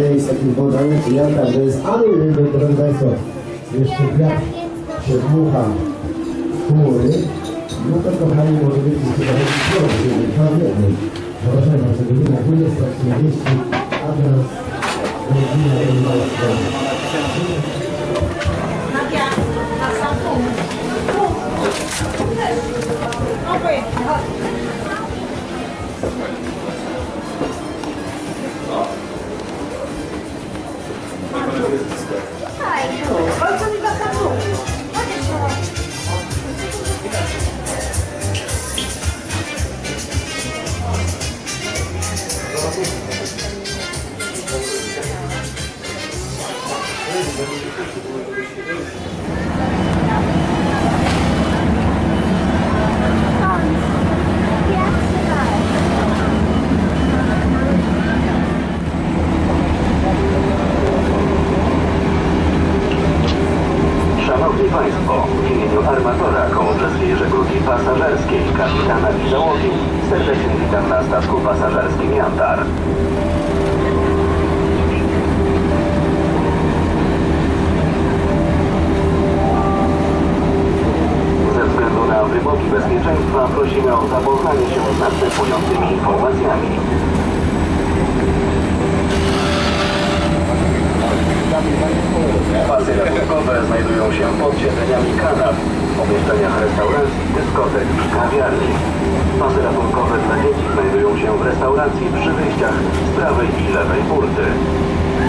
z takim wodaniem jata, to tak, jest ale ryby, drodzy Państwo, jeszcze kwiat się dmucha chmury, no to kochani, może być z tego chodzi dwa w jednym. Proszę bardzo, godzina 20.30, a teraz godzina 11.00. Prosimy o zapoznanie się z następującymi informacjami. Pasy ratunkowe znajdują się pod siedzeniami kanap, pomieszczeniach restauracji, dyskotek kawiarni. Pasy ratunkowe dla dzieci znajdują się w restauracji przy wyjściach z prawej i lewej burty.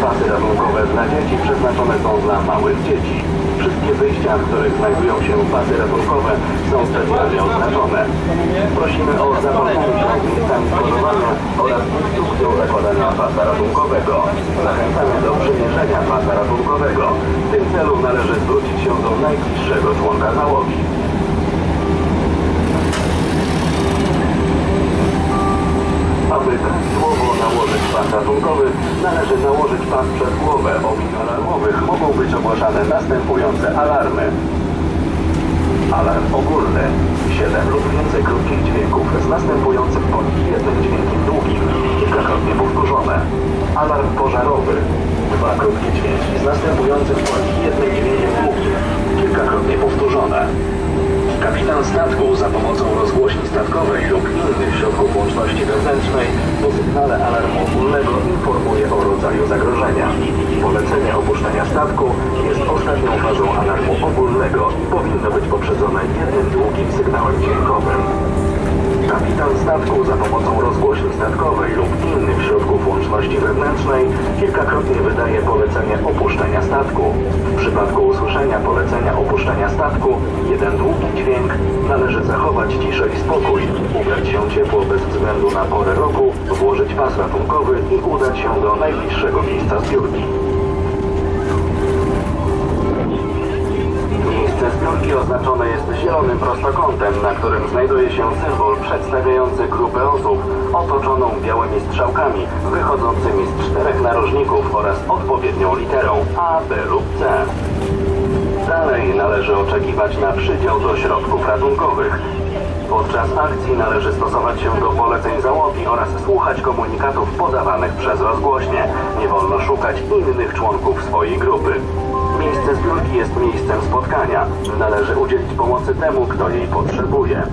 Pasy ratunkowe dla dzieci przeznaczone są dla małych dzieci. Wszystkie wyjścia, w których znajdują się pasy ratunkowe są specjalnie oznaczone. Prosimy o zapoznanie się z miejscami składowania oraz instrukcją zakładania pasa ratunkowego. Zachęcamy do przymierzenia pasa ratunkowego. W tym celu należy zwrócić się do najbliższego członka załogi. Aby prawidłowo nałożyć pas ratunkowy, należy nałożyć pas przez głowę. Alarmowych mogą być ogłaszane następujące alarmy. Alarm ogólny. 7 lub więcej krótkich dźwięków z następującym bądź jednym dźwiękiem długim, kilkakrotnie powtórzone. Alarm pożarowy. Dwa krótkie dźwięki z następującym bądź jednym dźwiękiem długim, kilkakrotnie powtórzone. Kapitan statku za pomocą rozgłośni statkowej lub innych środków łączności wewnętrznej po sygnale alarmu ogólnego informuje o rodzaju zagrożenia. Polecenie opuszczenia statku jest ostatnią fazą alarmu ogólnego i powinno być statku za pomocą rozgłośni statkowej lub innych środków łączności wewnętrznej kilkakrotnie wydaje polecenie opuszczenia statku. W przypadku usłyszenia polecenia opuszczenia statku, jeden długi dźwięk, należy zachować ciszę i spokój, ubrać się ciepło bez względu na porę roku, włożyć pas ratunkowy i udać się do najbliższego miejsca zbiórki. Oznaczone jest zielonym prostokątem, na którym znajduje się symbol przedstawiający grupę osób otoczoną białymi strzałkami wychodzącymi z czterech narożników oraz odpowiednią literą A, B lub C. Dalej należy oczekiwać na przydział do środków ratunkowych. Podczas akcji należy stosować się do poleceń załogi oraz słuchać komunikatów podawanych przez rozgłośnie. Nie wolno szukać innych członków swojej grupy. Jest miejscem spotkania. Należy udzielić pomocy temu, kto jej potrzebuje.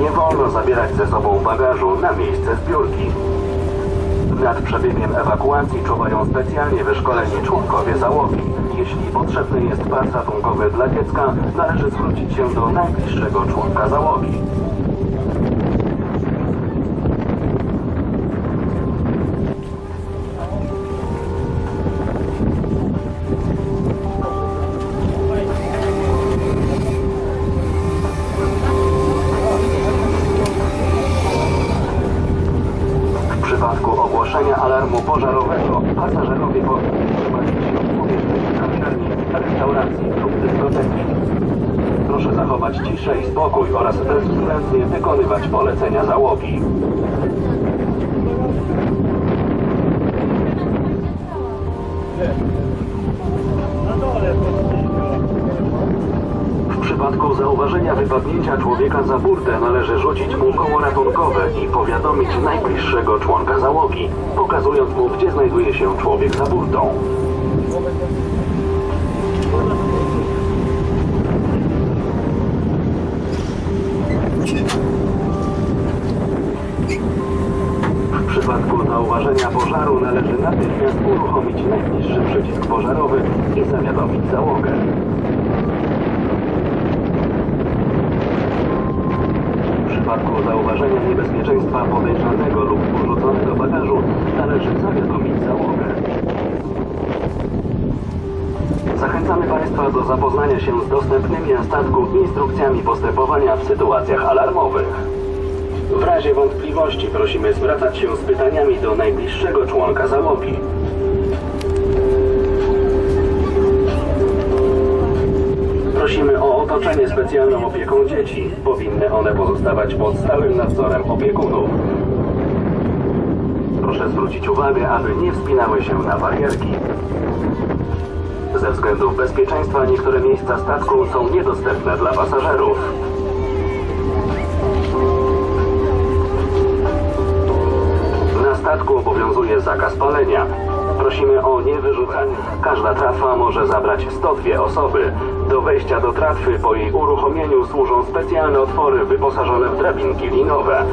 Nie wolno zabierać ze sobą bagażu na miejsce zbiórki. Nad przebiegiem ewakuacji czuwają specjalnie wyszkoleni członkowie załogi. Jeśli potrzebny jest pas ratunkowy dla dziecka, należy zwrócić się do najbliższego członka załogi. Spokój oraz bezwzględnie wykonywać polecenia załogi. W przypadku zauważenia wypadnięcia człowieka za burtę należy rzucić mu koło ratunkowe i powiadomić najbliższego członka załogi, pokazując mu, gdzie znajduje się człowiek za burtą. W przypadku zauważenia pożaru należy natychmiast uruchomić najbliższy przycisk pożarowy i zawiadomić załogę. W przypadku zauważenia niebezpieczeństwa podejrzanego lub porzuconego bagażu należy zawiadomić załogę. Zachęcamy Państwa do zapoznania się z dostępnymi na statku instrukcjami postępowania w sytuacjach alarmowych. W razie wątpliwości prosimy zwracać się z pytaniami do najbliższego członka załogi. Prosimy o otoczenie specjalną opieką dzieci. Powinny one pozostawać pod stałym nadzorem opiekunów. Proszę zwrócić uwagę, aby nie wspinały się na barierki. Ze względów bezpieczeństwa niektóre miejsca statku są niedostępne dla pasażerów. Zakaz palenia. Prosimy o niewyrzucanie. Każda trafa może zabrać 102 osoby. Do wejścia do tratwy po jej uruchomieniu służą specjalne otwory wyposażone w drabinki linowe.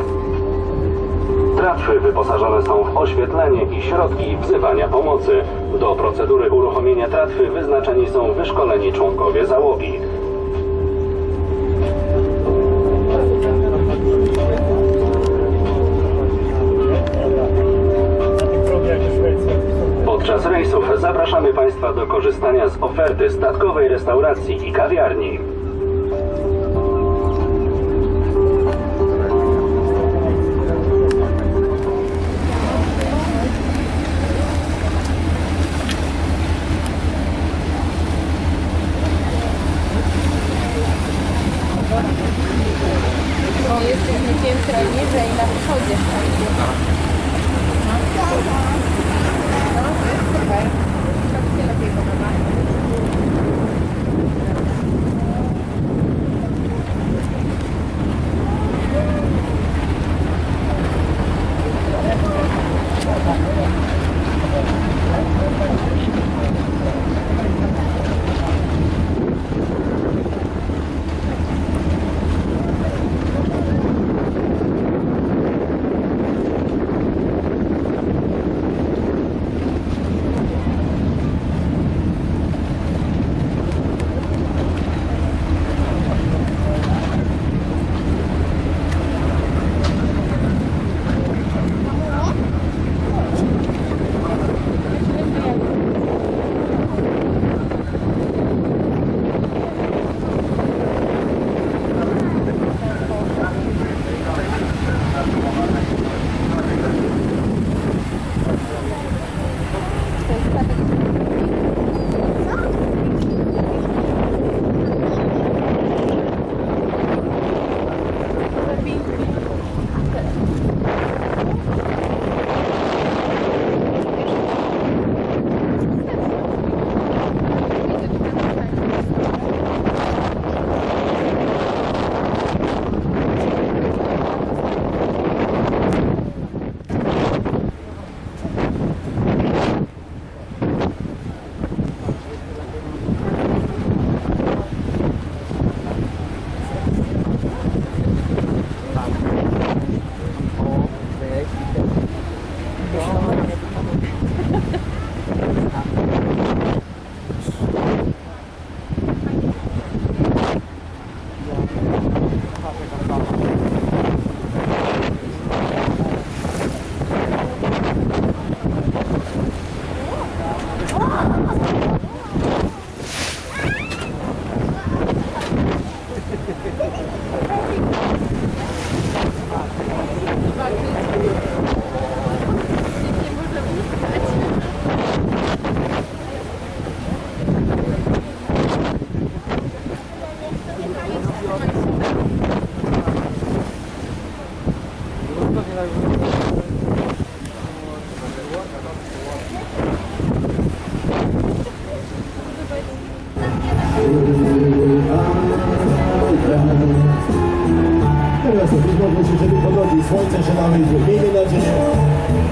Tratwy wyposażone są w oświetlenie i środki wzywania pomocy. Do procedury uruchomienia tratwy wyznaczeni są wyszkoleni członkowie załogi. Korzystania z oferty statkowej restauracji i kawiarni. Jesteśmy piętro niżej na wschodzie. Tak się lepiej podoba.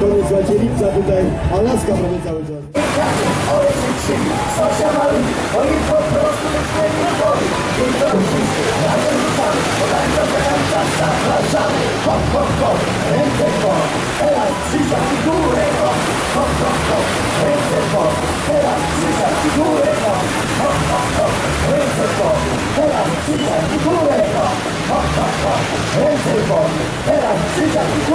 koniec lata tutaj Alaska prawie cały czas. Oni po prostu wyśmieli wody I to wszyscy razem rzucamy Podajmy ręka, zapraszamy Hop, hop, hop, ręce w bok Teraz krzyżak i górę hop Hop, hop, hop, ręce w Teraz krzyżak i górę hop Hop, hop, ręce w bok Teraz krzyżak i górę hop Hop, hop, ręce w bok Teraz krzyżak i górę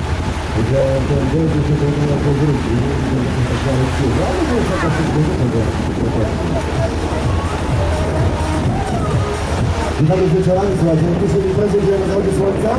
że ten wielki się będzie miał powrócić, będzie tak zwane krzyża, ale to jest taka przyzwoita do Witamy wieczorami, słuchajcie, tu się imprezy, gdzie zachodzi słońca.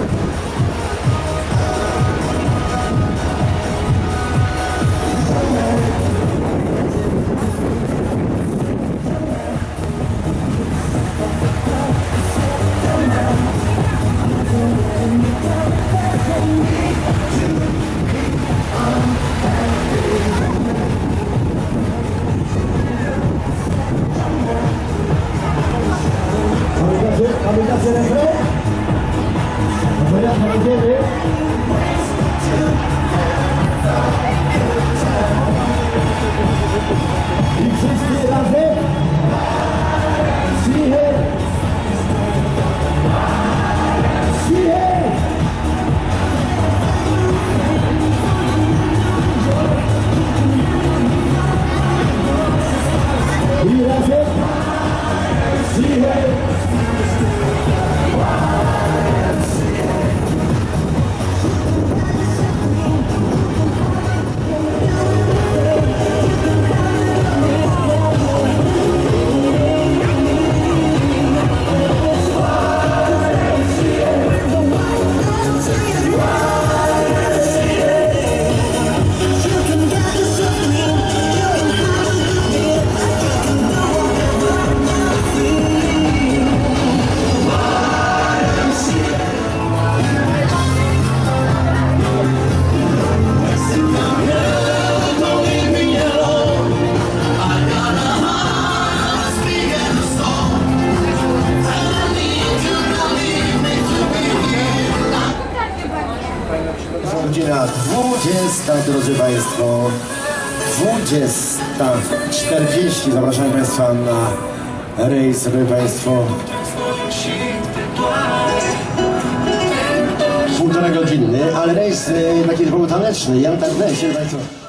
godzina 20, drodzy Państwo. 20.40. Zapraszam Państwa na rejs, drodzy Państwo. Półtora godzinny, ale rejs e, taki typowo taneczny. Ja tak wejść, Państwo.